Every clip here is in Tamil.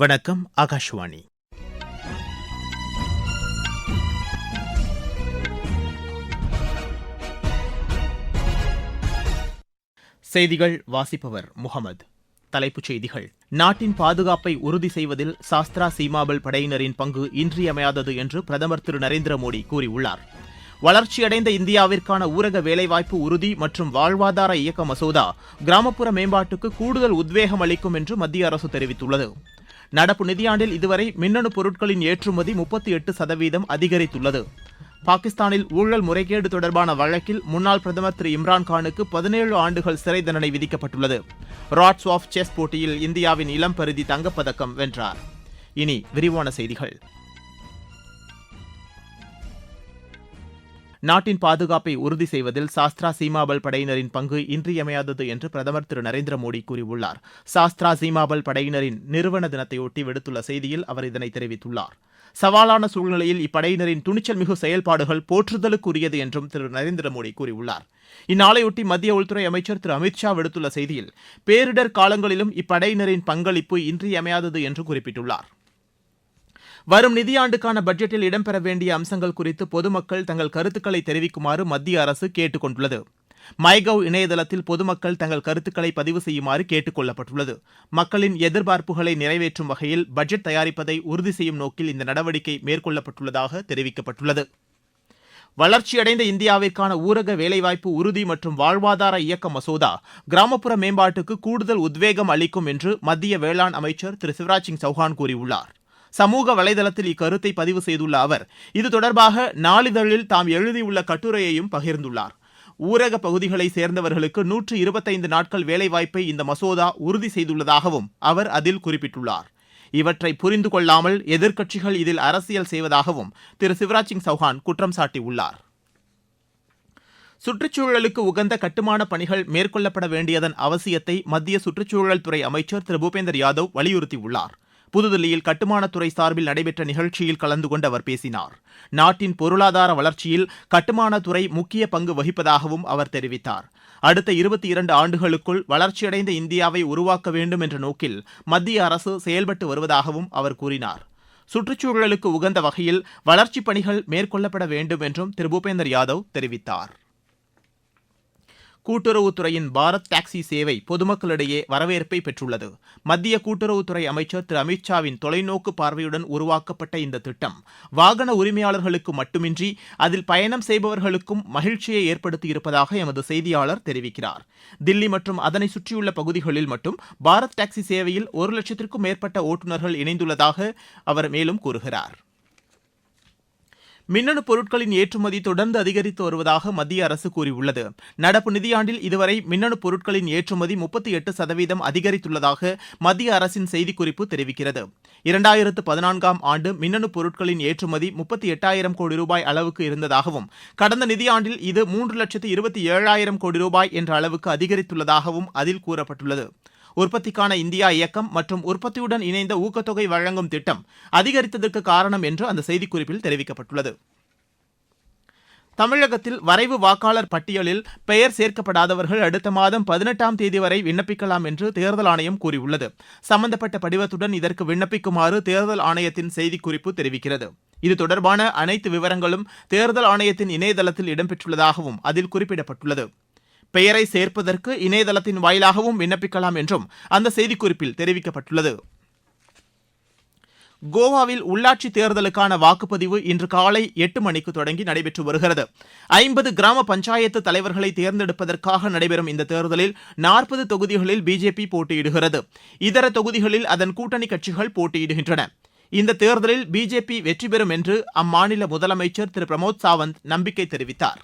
வணக்கம் ஆகாஷ்வாணி. செய்திகள் வாசிப்பவர் முகமது. தலைப்புச் செய்திகள். நாட்டின் பாதுகாப்பை உறுதி செய்வதில் சாஸ்திரா சீமாபல் படையினரின் பங்கு இன்றியமையாதது என்று பிரதமர் திரு நரேந்திர மோடி கூறியுள்ளார். வளர்ச்சியடைந்த இந்தியாவிற்கான ஊரக வேலைவாய்ப்பு உறுதி மற்றும் வாழ்வாதார இயக்க மசோதா கிராமப்புற மேம்பாட்டுக்கு கூடுதல் உத்வேகம் அளிக்கும் என்று மத்திய அரசு தெரிவித்துள்ளது. நடப்பு நிதியாண்டில் இதுவரை மின்னணு பொருட்களின் ஏற்றுமதி முப்பத்தி எட்டு சதவீதம் அதிகரித்துள்ளது. பாகிஸ்தானில் ஊழல் முறைகேடு தொடர்பான வழக்கில் முன்னாள் பிரதமர் திரு இம்ரான்கானுக்கு பதினேழு ஆண்டுகள் சிறை தண்டனை விதிக்கப்பட்டுள்ளது. ராட்ஸ் ஆஃப் செஸ் போட்டியில் இந்தியாவின் இளம் பருதி தங்கப்பதக்கம் வென்றார். இனி விரிவான செய்திகள். நாட்டின் பாதுகாப்பை உறுதி செய்வதில் சாஸ்திரா சீமாபல் படையினரின் பங்கு இன்றியமையாதது என்று பிரதமர் திரு. நரேந்திர மோடி கூறியுள்ளார். சாஸ்திரா சீமாபல் படையினரின் நிறுவன தினத்தையொட்டி விடுத்துள்ள செய்தியில் அவர் இதனை தெரிவித்துள்ளார். சவாலான சூழ்நிலையில் இப்படையினரின் துணிச்சல் மிகு செயல்பாடுகள் போற்றுதலுக்குரியது என்றும் திரு. நரேந்திர மோடி கூறியுள்ளார். இந்நாளையொட்டி மத்திய உள்துறை அமைச்சர் திரு. அமித்ஷா விடுத்துள்ள செய்தியில் பேரிடர் காலங்களிலும் இப்படையினரின் பங்களிப்பு இன்றியமையாதது என்று குறிப்பிட்டுள்ளார். வரும் நிதியாண்டுக்கான பட்ஜெட்டில் இடம்பெற வேண்டிய அம்சங்கள் குறித்து பொதுமக்கள் தங்கள் கருத்துக்களை தெரிவிக்குமாறு மத்திய அரசு கேட்டுக் கொண்டுள்ளது மைகவ் இணையதளத்தில் பொதுமக்கள் தங்கள் கருத்துக்களை பதிவு செய்யுமாறு கேட்டுக் கொள்ளப்பட்டுள்ளது மக்களின் எதிர்பார்ப்புகளை நிறைவேற்றும் வகையில் பட்ஜெட் தயாரிப்பதை உறுதி செய்யும் நோக்கில் இந்த நடவடிக்கை மேற்கொள்ளப்பட்டுள்ளதாக தெரிவிக்கப்பட்டுள்ளது. வளர்ச்சியடைந்த இந்தியாவிற்கான ஊரக வேலைவாய்ப்பு உறுதி மற்றும் வாழ்வாதார இயக்க மசோதா கிராமப்புற மேம்பாட்டுக்கு கூடுதல் உத்வேகம் அளிக்கும் என்று மத்திய வேளாண் அமைச்சர் திரு சிவராஜ் சிங் சௌஹான் கூறியுள்ளார். சமூக வலைதளத்தில் இக்கருத்தை பதிவு செய்துள்ள அவர் இது தொடர்பாக நாளிதழில் தாம் எழுதியுள்ள கட்டுரையையும் பகிர்ந்துள்ளார். ஊரக பகுதிகளை சேர்ந்தவர்களுக்கு நூற்று இருபத்தைந்து நாட்கள் வேலைவாய்ப்பை இந்த மசோதா உறுதி செய்துள்ளதாகவும் அவர் அதில் குறிப்பிட்டுள்ளார். இவற்றை புரிந்து கொள்ளாமல் எதிர்க்கட்சிகள் இதில் அரசியல் செய்வதாகவும் திரு சிவராஜ் சிங் சௌஹான் குற்றம் சாட்டியுள்ளார். சுற்றுச்சூழலுக்கு உகந்த கட்டுமான பணிகள் மேற்கொள்ளப்பட வேண்டியதன் அவசியத்தை மத்திய சுற்றுச்சூழல் துறை அமைச்சர் திரு பூபேந்தர் யாதவ் வலியுறுத்தியுள்ளார். புதுதில்லியில் கட்டுமானத்துறை சார்பில் நடைபெற்ற நிகழ்ச்சியில் கலந்து கொண்டு அவர் பேசினார். நாட்டின் பொருளாதார வளர்ச்சியில் கட்டுமானத்துறை முக்கிய பங்கு வகிப்பதாகவும் அவர் தெரிவித்தார். அடுத்த இருபத்தி இரண்டு ஆண்டுகளுக்குள் வளர்ச்சியடைந்த இந்தியாவை உருவாக்க வேண்டும் என்ற நோக்கில் மத்திய அரசு செயல்பட்டு வருவதாகவும் அவர் கூறினார். சுற்றுச்சூழலுக்கு உகந்த வகையில் வளர்ச்சிப் பணிகள் மேற்கொள்ளப்பட வேண்டும் என்றும் திரு. பூபேந்தர் யாதவ் தெரிவித்தார். கூட்டுறவுத்துறையின் பாரத் டாக்ஸி சேவை பொதுமக்களிடையே வரவேற்பை பெற்றுள்ளது. மத்திய கூட்டுறவுத்துறை அமைச்சர் திரு. அமித்ஷாவின் தொலைநோக்கு பார்வையுடன் உருவாக்கப்பட்ட இந்த திட்டம் வாகன உரிமையாளர்களுக்கு மட்டுமின்றி அதில் பயணம் செய்பவர்களுக்கும் மகிழ்ச்சியை ஏற்படுத்தியிருப்பதாக எமது செய்தியாளர் தெரிவிக்கிறார். தில்லி மற்றும் அதனை சுற்றியுள்ள பகுதிகளில் மட்டும் பாரத் டாக்ஸி சேவையில் ஒரு லட்சத்திற்கும் மேற்பட்ட ஓட்டுநர்கள் இணைந்துள்ளதாக அவர் மேலும் கூறுகிறார். மின்னணு பொருட்களின் ஏற்றுமதி தொடர்ந்து அதிகரித்து வருவதாக மத்திய அரசு கூறியுள்ளது. நடப்பு நிதியாண்டில் இதுவரை மின்னணு பொருட்களின் ஏற்றுமதி முப்பத்தி எட்டு சதவீதம் அதிகரித்துள்ளதாக மத்திய அரசின் செய்திக்குறிப்பு தெரிவிக்கிறது. இரண்டாயிரத்து பதினான்காம் ஆண்டு மின்னணு பொருட்களின் ஏற்றுமதி முப்பத்தி எட்டாயிரம் கோடி ரூபாய் அளவுக்கு இருந்ததாகவும் கடந்த நிதியாண்டில் இது மூன்று லட்சத்து இருபத்தி ஏழாயிரம் கோடி ரூபாய் என்ற அளவுக்கு அதிகரித்துள்ளதாகவும் அதில் கூறப்பட்டுள்ளது. உற்பத்திக்கான இந்தியா இயக்கம் மற்றும் உற்பத்தியுடன் இணைந்த ஊக்கத்தொகை வழங்கும் திட்டம் அதிகரித்ததற்கு காரணம் என்று அந்த செய்திக்குறிப்பில் தெரிவிக்கப்பட்டுள்ளது. தமிழகத்தில் வரைவு வாக்காளர் பட்டியலில் பெயர் சேர்க்கப்படாதவர்கள் அடுத்த மாதம் பதினெட்டாம் தேதி வரை விண்ணப்பிக்கலாம் என்று தேர்தல் ஆணையம் கூறியுள்ளது. சம்பந்தப்பட்ட படிவத்துடன் இதற்கு விண்ணப்பிக்குமாறு தேர்தல் ஆணையத்தின் செய்திக்குறிப்பு தெரிவிக்கிறது. இது தொடர்பான அனைத்து விவரங்களும் தேர்தல் ஆணையத்தின் இணையதளத்தில் இடம்பெற்றுள்ளதாகவும் அதில் குறிப்பிடப்பட்டுள்ளது. பெயரை சேர்ப்பதற்கு இணையதளத்தின் வாயிலாகவும் விண்ணப்பிக்கலாம் என்றும் அந்த செய்திக்குறிப்பில் தெரிவிக்கப்பட்டுள்ளது. கோவாவில் உள்ளாட்சி தேர்தலுக்கான வாக்குப்பதிவு இன்று காலை எட்டு மணிக்கு தொடங்கி நடைபெற்று வருகிறது. ஐம்பது கிராம பஞ்சாயத்து தலைவர்களை தேர்ந்தெடுப்பதற்காக நடைபெறும் இந்த தேர்தலில் நாற்பது தொகுதிகளில் பிஜேபி போட்டியிடுகிறது. இதர தொகுதிகளில் அதன் கூட்டணி கட்சிகள் போட்டியிடுகின்றன. இந்த தேர்தலில் பிஜேபி வெற்றி பெறும் என்று அம்மாநில முதலமைச்சர் திரு. பிரமோத் சாவந்த் நம்பிக்கை தெரிவித்தார்.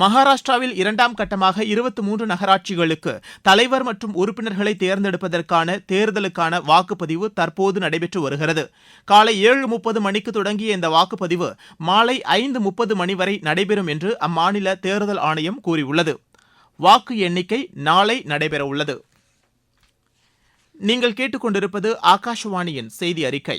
மகாராஷ்டிராவில் இரண்டாம் கட்டமாக இருபத்தி மூன்று நகராட்சிகளுக்கு தலைவர் மற்றும் உறுப்பினர்களை தேர்ந்தெடுப்பதற்கான தேர்தலுக்கான வாக்குப்பதிவு தற்போது நடைபெற்று வருகிறது. காலை ஏழு முப்பது மணிக்கு தொடங்கிய இந்த வாக்குப்பதிவு மாலை ஐந்து முப்பது மணி வரை நடைபெறும் என்று அம்மாநில தேர்தல் ஆணையம் கூறியுள்ளது. வாக்கு எண்ணிக்கை நாளை நடைபெறவுள்ளது நீங்கள் கேட்டுக்கொண்டிருப்பது ஆகாஷவாணியின் செய்தி அறிக்கை.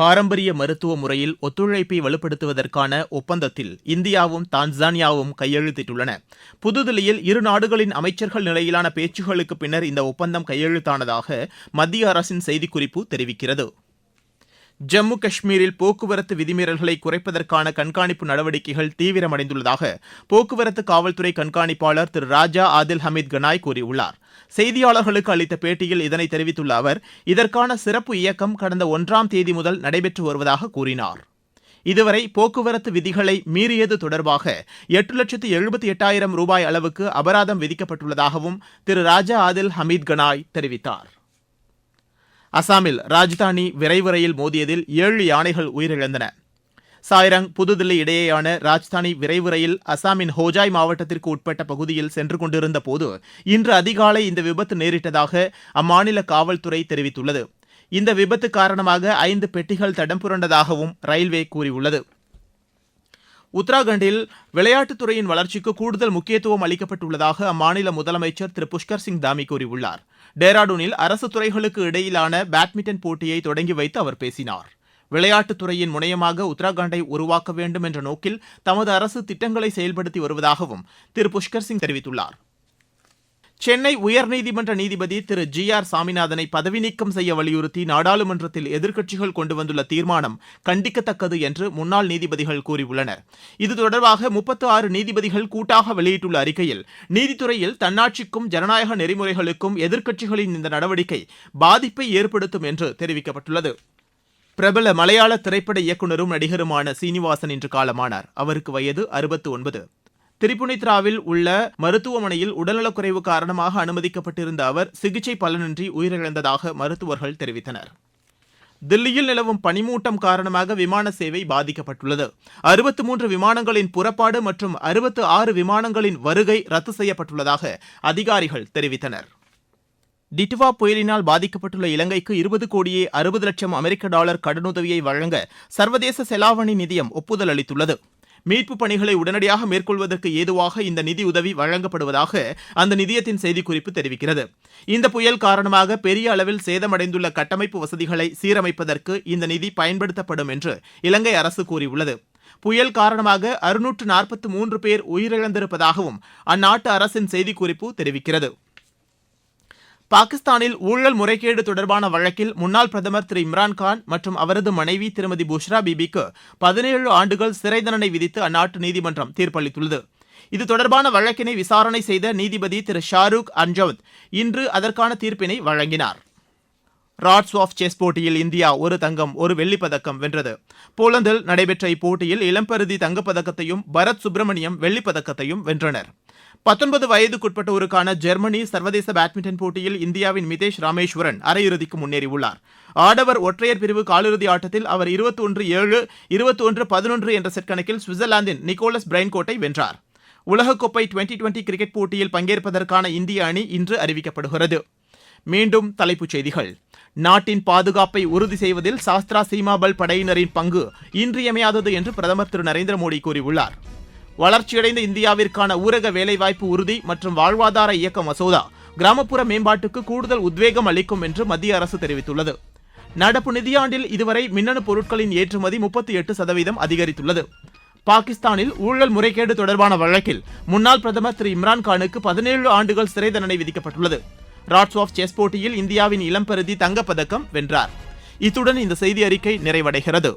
பாரம்பரிய மருத்துவ முறையில் ஒத்துழைப்பை வலுப்படுத்துவதற்கான ஒப்பந்தத்தில் இந்தியாவும் தான்சானியாவும் கையெழுத்திட்டுள்ளன. புதுதில்லியில் இரு நாடுகளின் அமைச்சர்கள் நிலையிலான பேச்சுகளுக்கு பின்னர் இந்த ஒப்பந்தம் கையெழுத்தானதாக மத்திய அரசின் செய்திக்குறிப்பு தெரிவிக்கிறது. ஜம்மு காஷ்மீரில் போக்குவரத்து விதிமீறல்களை குறைப்பதற்கான கண்காணிப்பு நடவடிக்கைகள் தீவிரமடைந்துள்ளதாக போக்குவரத்து காவல்துறை கண்காணிப்பாளர் திரு ராஜா ஆதில் ஹமீத் கனாய் கூறியுள்ளார். செய்தியாளர்களுக்கு அளித்த பேட்டியில் இதனை தெரிவித்துள்ள அவர் இதற்கான சிறப்பு இயக்கம் கடந்த ஒன்றாம் தேதி முதல் நடைபெற்று வருவதாக கூறினார். இதுவரை போக்குவரத்து விதிகளை மீறியது தொடர்பாக எட்டு லட்சத்து எழுபத்தி எட்டாயிரம் ரூபாய் அளவுக்கு அபராதம் விதிக்கப்பட்டுள்ளதாகவும் திரு ராஜா ஆதில் ஹமீத் கனாய் தெரிவித்தார். அசாமில் ராஜ்தானி விரைவு ரயில் மோதியதில் ஏழு யானைகள் உயிரிழந்தன. சாய்ரங் புதுதில்லி இடையேயான ராஜ்தானி விரைவு ரயில் அசாமின் ஹோஜாய் மாவட்டத்திற்கு உட்பட்ட பகுதியில் சென்று கொண்டிருந்த போது இன்று அதிகாலை இந்த விபத்து நேரிட்டதாக அம்மாநில காவல்துறை தெரிவித்துள்ளது. இந்த விபத்து காரணமாக ஐந்து பெட்டிகள் தடம் புரண்டதாகவும் ரயில்வே கூறியுள்ளது. உத்தராகண்டில் விளையாட்டுத்துறையின் வளர்ச்சிக்கு கூடுதல் முக்கியத்துவம் அளிக்கப்பட்டுள்ளதாக அம்மாநில முதலமைச்சர் திரு. புஷ்கர் சிங் தாமி கூறியுள்ளார். டேராடூனில் அரசு துறைகளுக்கு இடையிலான பேட்மிண்டன் போட்டியை தொடங்கி வைத்து அவர் பேசினார். விளையாட்டுத்துறையின் முனையமாக உத்தராகண்டை உருவாக்க வேண்டும் என்ற நோக்கில் தமது அரசு திட்டங்களை செயல்படுத்தி வருவதாகவும் திரு. புஷ்கர் சிங் தெரிவித்துள்ளார். சென்னை உயர்நீதிமன்ற நீதிபதி திரு. ஜி. ஆர். சாமிநாதனை பதவி நீக்கம் செய்ய வலியுறுத்தி நாடாளுமன்றத்தில் எதிர்க்கட்சிகள் கொண்டு வந்துள்ள தீர்மானம் கண்டிக்கத்தக்கது என்று முன்னாள் நீதிபதிகள் கூறியுள்ளனர். இது தொடர்பாக முப்பத்து ஆறு நீதிபதிகள் கூட்டாக வெளியிட்டுள்ள அறிக்கையில் நீதித்துறையில் தன்னாட்சிக்கும் ஜனநாயக நெறிமுறைகளுக்கும் எதிர்க்கட்சிகளின் இந்த நடவடிக்கை பாதிப்பை ஏற்படுத்தும் என்று தெரிவிக்கப்பட்டுள்ளது. பிரபல மலையாள திரைப்பட இயக்குநரும் நடிகருமான சீனிவாசன் இன்று காலமானார். அவருக்கு வயது அறுபத்து ஒன்பது. திரிபுனித்ராவில் உள்ள மருத்துவமனையில் உடல்நலக்குறைவு காரணமாக அனுமதிக்கப்பட்டிருந்த அவர் சிகிச்சை பலனின்றி உயிரிழந்ததாக மருத்துவர்கள் தெரிவித்தனர். தில்லியில் நிலவும் பனிமூட்டம் காரணமாக விமான சேவை பாதிக்கப்பட்டுள்ளது. அறுபத்து மூன்று விமானங்களின் புறப்பாடு மற்றும் அறுபத்து ஆறு விமானங்களின் வருகை ரத்து செய்யப்பட்டுள்ளதாக அதிகாரிகள் தெரிவித்தனர். டிட்வா புயலினால் பாதிக்கப்பட்டுள்ள இலங்கைக்கு இருபது கோடியே அறுபது லட்சம் அமெரிக்க டாலர் கடனுதவியை வழங்க சர்வதேச செலாவணி நிதியம் ஒப்புதல் அளித்துள்ளது. மீட்பு பணிகளை உடனடியாக மேற்கொள்வதற்கு ஏதுவாக இந்த நிதியுதவி வழங்கப்படுவதாக அந்த நிதியத்தின் செய்திக்குறிப்பு தெரிவிக்கிறது. இந்த புயல் காரணமாக பெரிய அளவில் சேதமடைந்துள்ள கட்டமைப்பு வசதிகளை சீரமைப்பதற்கு இந்த நிதி பயன்படுத்தப்படும் என்று இலங்கை அரசு கூறியுள்ளது. புயல் காரணமாக அறுநூற்று நாற்பத்தி மூன்று பேர் உயிரிழந்திருப்பதாகவும் அந்நாட்டு அரசின் செய்திக்குறிப்பு தெரிவிக்கிறது. பாகிஸ்தானில் ஊழல் முறைகேடு தொடர்பான வழக்கில் முன்னாள் பிரதமர் திரு இம்ரான்கான் மற்றும் அவரது மனைவி திருமதி புஷ்ரா பிபிக்கு பதினேழு ஆண்டுகள் சிறை தண்டனை விதித்து அந்நாட்டு நீதிமன்றம் தீர்ப்பளித்துள்ளது. இது தொடர்பான வழக்கினை விசாரணை செய்த நீதிபதி திரு ஷாருக் அன்ஜவத் இன்று அதற்கான தீர்ப்பினை வழங்கினார். ராட்ஸ் ஆஃப் செஸ் போட்டியில் இந்தியா ஒரு தங்கம் ஒரு வெள்ளிப்பதக்கம் வென்றது. போலந்தில் நடைபெற்ற இப்போட்டியில் இளம்பருதி தங்கப்பதக்கத்தையும் பரத் சுப்பிரமணியம் வெள்ளிப்பதக்கத்தையும் வென்றனர். பத்தொன்பது வயதுக்குட்பட்டோருக்கான ஜெர்மனி சர்வதேச பேட்மிண்டன் போட்டியில் இந்தியாவின் மிதேஷ் ராமேஸ்வரன் அரையிறுதிக்கு முன்னேறியுள்ளார். ஆடவர் ஒற்றையர் பிரிவு காலிறுதி ஆட்டத்தில் அவர் இருபத்தி ஒன்று ஏழு இருபத்தி ஒன்று பதினொன்று என்ற செட் கணக்கில் சுவிட்சர்லாந்தின் நிக்கோலஸ் பிரைன்கோட்டை வென்றார். உலகக்கோப்பை டுவெண்டி டுவெண்டி கிரிக்கெட் போட்டியில் பங்கேற்பதற்கான இந்திய அணி இன்று அறிவிக்கப்படுகிறது. மீண்டும் தலைப்புச் செய்திகள். நாட்டின் பாதுகாப்பை உறுதி செய்வதில் சாஸ்திரா சீமாபல் படையினரின் பங்கு இன்றியமையாதது என்று பிரதமர் திரு நரேந்திர மோடி கூறியுள்ளார். வளர்ச்சியடைந்த இந்தியாவிற்கான ஊரக வேலைவாய்ப்பு உறுதி மற்றும் வாழ்வாதார இயக்க மசோதா கிராமப்புற மேம்பாட்டுக்கு கூடுதல் உத்வேகம் அளிக்கும் என்று மத்திய அரசு தெரிவித்துள்ளது. நடப்பு நிதியாண்டில் இதுவரை மின்னணு பொருட்களின் ஏற்றுமதி முப்பத்தி எட்டு சதவீதம் அதிகரித்துள்ளது. பாகிஸ்தானில் ஊழல் முறைகேடு தொடர்பான வழக்கில் முன்னாள் பிரதமர் திரு இம்ரான்கானுக்கு பதினேழு ஆண்டுகள் சிறை தண்டனை விதிக்கப்பட்டுள்ளது. ராட்ஸ் ஆஃப் செஸ் போட்டியில் இந்தியாவின் இளம்பருதி தங்கப்பதக்கம் வென்றார். இத்துடன் இந்த செய்தி அறிக்கை நிறைவடைகிறது.